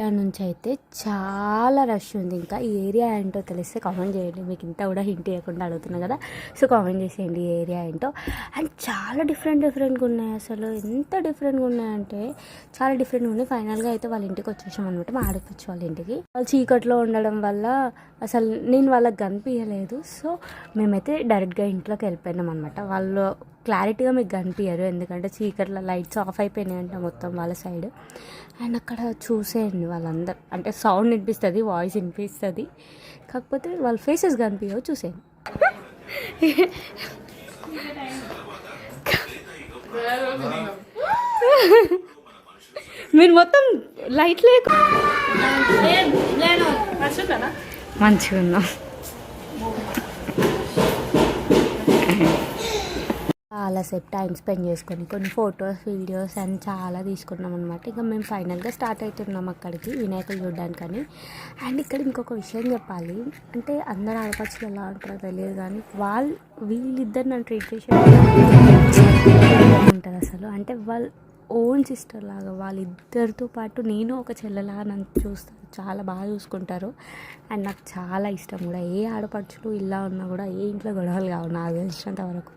Area నుంచి అయితే చాలా రష్ ఉంది. ఇంకా ఈ ఏరియా ఏంటో తెలిస్తే కామెంట్ చేయండి. మీకు ఇంత కూడా హింట్ ఇవ్వకుండా అడుగుతున్నా కదా. సో కామెంట్ చేసేయండి ఈ ఏరియా ఏంటో. అండ్ చాలా డిఫరెంట్ డిఫరెంట్గా ఉన్నాయి అసలు. ఎంత డిఫరెంట్గా ఉన్నాయంటే చాలా డిఫరెంట్గా ఉన్నాయి. ఫైనల్గా అయితే వాళ్ళ ఇంటికి వచ్చేసాం అనమాట మా ఆడపచ్చి వాళ్ళ ఇంటికి. వాళ్ళు చీకట్లో ఉండడం వల్ల అసలు నేను వాళ్ళకి కనిపించలేదు సో మేమైతే డైరెక్ట్గా ఇంట్లోకి వెళ్ళిపోయినాం అనమాట వాళ్ళు క్లారిటీగా మీకు కనిపించరు ఎందుకంటే చీకట్లో లైట్స్ ఆఫ్ అయిపోయినాయి అంట మొత్తం వాళ్ళ సైడ్ అండ్ అక్కడ చూసేయండి వాళ్ళందరూ అంటే సౌండ్ వినిపిస్తుంది వాయిస్ వినిపిస్తుంది కాకపోతే వాళ్ళ ఫేసెస్ కనిపించవు చూసేయండి మీరు మొత్తం లైట్ లేక మంచిగా ఉన్నాం చాలాసేపు టైం స్పెండ్ చేసుకొని కొన్ని ఫొటోస్ వీడియోస్ అండ్ చాలా తీసుకున్నాం అనమాట ఇంకా మేము ఫైనల్గా స్టార్ట్ అవుతున్నాం అక్కడికి వినాయకులు చూడడానికని. అండ్ ఇక్కడ ఇంకొక విషయం చెప్పాలి. అంటే అందరు ఆడపడుచులు ఎలా ఉంటారో తెలియదు కానీ వాళ్ళు వీళ్ళిద్దరు నన్ను ట్రీట్ చేసే ఉంటుంది అసలు? అంటే వాళ్ళు ఓన్ సిస్టర్ లాగా వాళ్ళిద్దరితో పాటు నేను ఒక చెల్లెలాగా నన్ను చూస్తాను చాలా బాగా చూసుకుంటారు. అండ్ నాకు చాలా ఇష్టం కూడా. ఏ ఆడపడుచులు ఇలా ఉన్నా కూడా ఏ ఇంట్లో గొడవలు కావు నాకు తెలిసినంత వరకు.